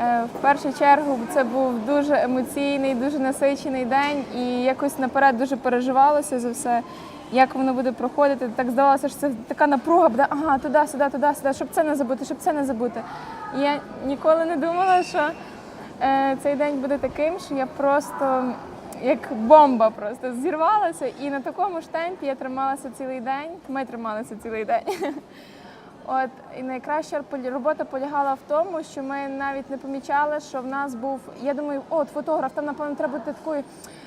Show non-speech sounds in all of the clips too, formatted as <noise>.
Е, В першу чергу це був дуже емоційний, дуже насичений день, і якось наперед дуже переживалося за все, як воно буде проходити. Так здавалося, що це така напруга буде, ага, туди, сюди, туди, сюди, щоб це не забути, щоб це не забути. І я ніколи не думала, що е, цей день буде таким, що я просто як бомба просто зірвалася, і на такому ж темпі я трималася цілий день. Ми трималися цілий день. <laughs> От і найкраща робота полягала в тому, що ми навіть не помічали, що в нас був. Я думаю, от фотограф, там напевно треба бути такою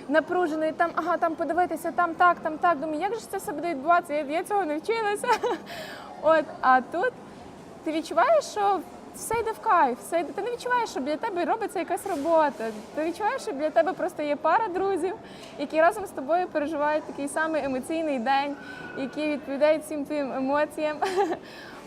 напруженою, там ага, там подивитися, там так, там так. Думаю, як же це все буде відбуватися? Я, я цього не вчилася. <laughs> От, а тут ти відчуваєш, що все йде в кайф, все йде. Ти не відчуваєш, що біля тебе робиться якась робота. Ти відчуваєш, що біля тебе просто є пара друзів, які разом з тобою переживають такий самий емоційний день, які відповідають всім твоїм емоціям. <laughs>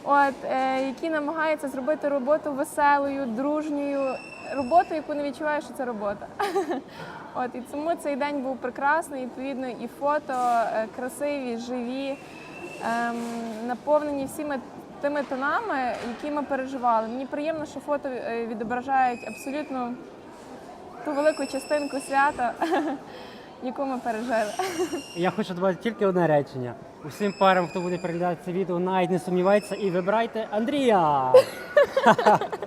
От, е, які намагаються зробити роботу веселою, дружньою, роботу, яку не відчуваєш, що це робота. <laughs> От, і тому цей день був прекрасний, відповідно, і фото е, красиві, живі, ем, наповнені всіми тими тонами, які ми переживали. Мені приємно, що фото е, відображають абсолютно ту велику частинку свята, <laughs> яку ми пережили. Я хочу додати тільки одне речення. Усім парам, хто буде переглядати це відео, навіть не сумнівайтеся і вибирайте Андрія. <laughs>